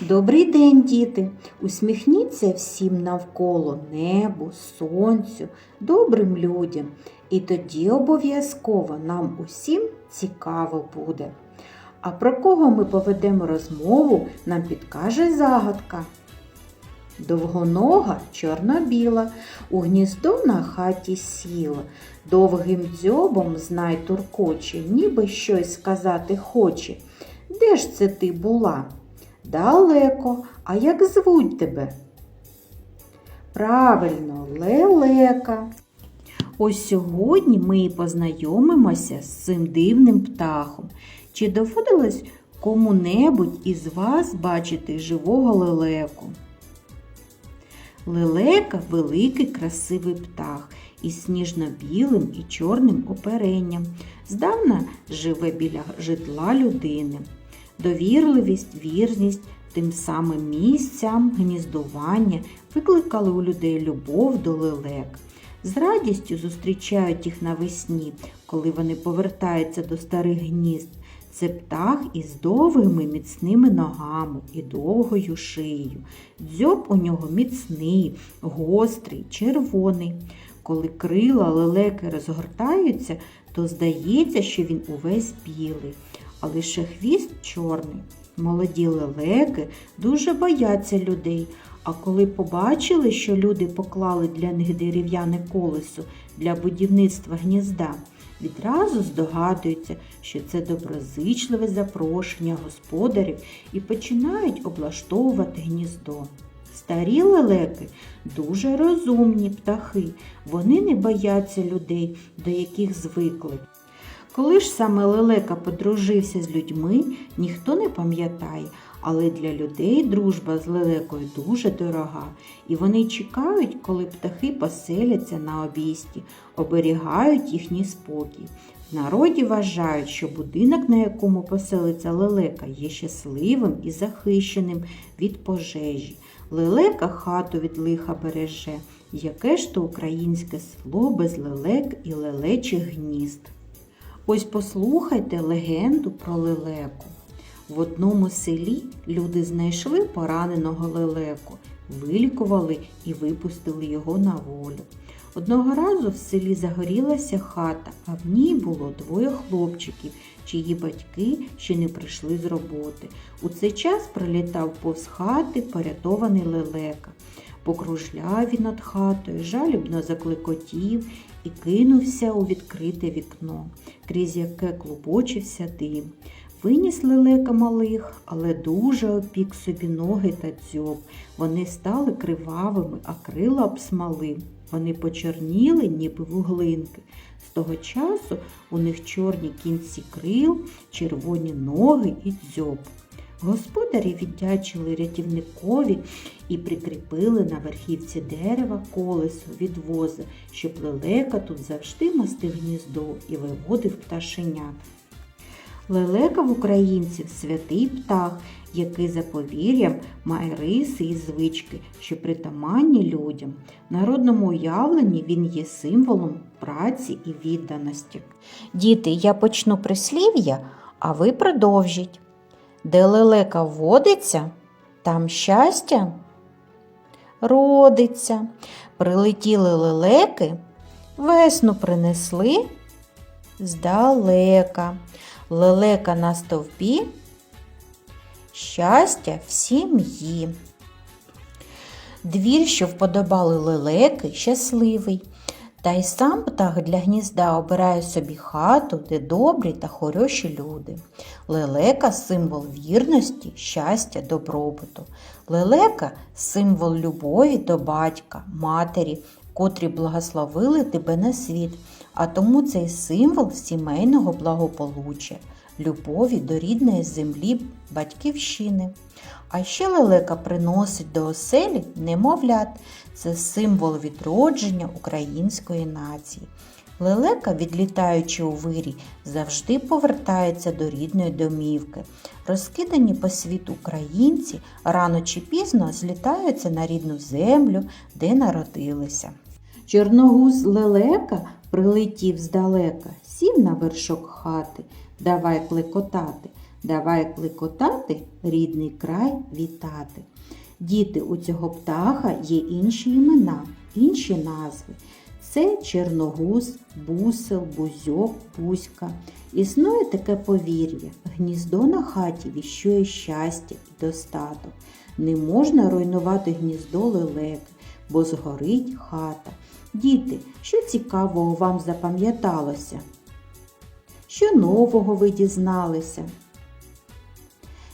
Добрий день, діти! Усміхніться всім навколо небу, сонцю, добрим людям. І тоді обов'язково нам усім цікаво буде. А про кого ми поведемо розмову, нам підкаже загадка. Довгонога чорно-біла, у гніздо на хаті сіла, довгим дзьобом знай туркоче, ніби щось сказати хоче. Де ж це ти була? Далеко, а як звуть тебе? Правильно, лелека. Ось сьогодні ми і познайомимося з цим дивним птахом. Чи доводилось кому-небудь із вас бачити живого лелеку? Лелека великий красивий птах із сніжно-білим і чорним оперенням. Здавна живе біля житла людини. Довірливість, вірність тим самим місцям гніздування викликали у людей любов до лелек. З радістю зустрічають їх навесні, коли вони повертаються до старих гнізд. Це птах із довгими міцними ногами і довгою шиєю. Дзьоб у нього міцний, гострий, червоний. Коли крила лелеки розгортаються, то здається, що він увесь білий, а лише хвіст чорний. Молоді лелеки дуже бояться людей, а коли побачили, що люди поклали для них дерев'яне колесо для будівництва гнізда, відразу здогадуються, що це доброзичливе запрошення господарів і починають облаштовувати гніздо. Старі лелеки дуже розумні птахи, вони не бояться людей, до яких звикли. Коли ж саме лелека подружився з людьми, ніхто не пам'ятає, але для людей дружба з лелекою дуже дорога, і вони чекають, коли птахи поселяться на обійсті, оберігають їхній спокій. В народі вважають, що будинок, на якому поселиться лелека, є щасливим і захищеним від пожежі. Лелека хату від лиха береже. Яке ж то українське село без лелек і лелечих гнізд? Ось послухайте легенду про лелеку. В одному селі люди знайшли пораненого лелеку, вилікували і випустили його на волю. Одного разу в селі загорілася хата, а в ній було двоє хлопчиків, чиї батьки ще не прийшли з роботи. У цей час прилітав повз хати порятований лелека. Покружляв він над хатою, жалібно заклекотів і кинувся у відкрите вікно, крізь яке клубочився дим. Виніс лелека малих, але дуже опік собі ноги та дзьоб. Вони стали кривавими, а крила обсмали. Вони почорніли, ніби вуглинки. З того часу у них чорні кінці крил, червоні ноги і дзьоб. Господарі віддячили рятівникові і прикріпили на верхівці дерева колесо від воза, щоб лелека тут завжди мастив гніздо і виводив пташенят. Лелека в українців святий птах, який за повір'ям має риси і звички, що притаманні людям. В народному уявленні він є символом праці і відданості. Діти, я почну прислів'я, а ви продовжіть. Де лелека водиться, там щастя родиться. Прилетіли лелеки, весну принесли здалека. Лелека на стовпі, щастя в сім'ї. Двір, що вподобали лелеки, щасливий. Та й сам птах для гнізда обирає собі хату, де добрі та хороші люди. Лелека символ вірності, щастя, добробуту. Лелека символ любові до батька, матері, котрі благословили тебе на світ, а тому цей символ сімейного благополуччя, любові до рідної землі, батьківщини. А ще лелека приносить до оселі немовлят. Це символ відродження української нації. Лелека, відлітаючи у вирі, завжди повертається до рідної домівки. Розкидані по світу українці рано чи пізно злітаються на рідну землю, де народилися. Чорногуз лелека прилетів здалека, сів на вершок хати, давай клекотати. Давай кликотати, рідний край вітати. Діти, у цього птаха є інші імена, інші назви. Це черногуз, бусел, бузьок, бузька. Існує таке повір'я. Гніздо на хаті віщує щастя і достаток. Не можна руйнувати гніздо лелеки, бо згорить хата. Діти, що цікавого вам запам'яталося? Що нового ви дізналися?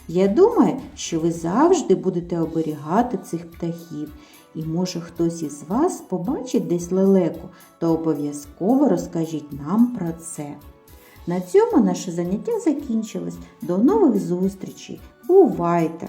Я думаю, що ви завжди будете оберігати цих птахів, і може хтось із вас побачить десь лелеку, то обов'язково розкажіть нам про це. На цьому наше заняття закінчилось. До нових зустрічей. Бувайте!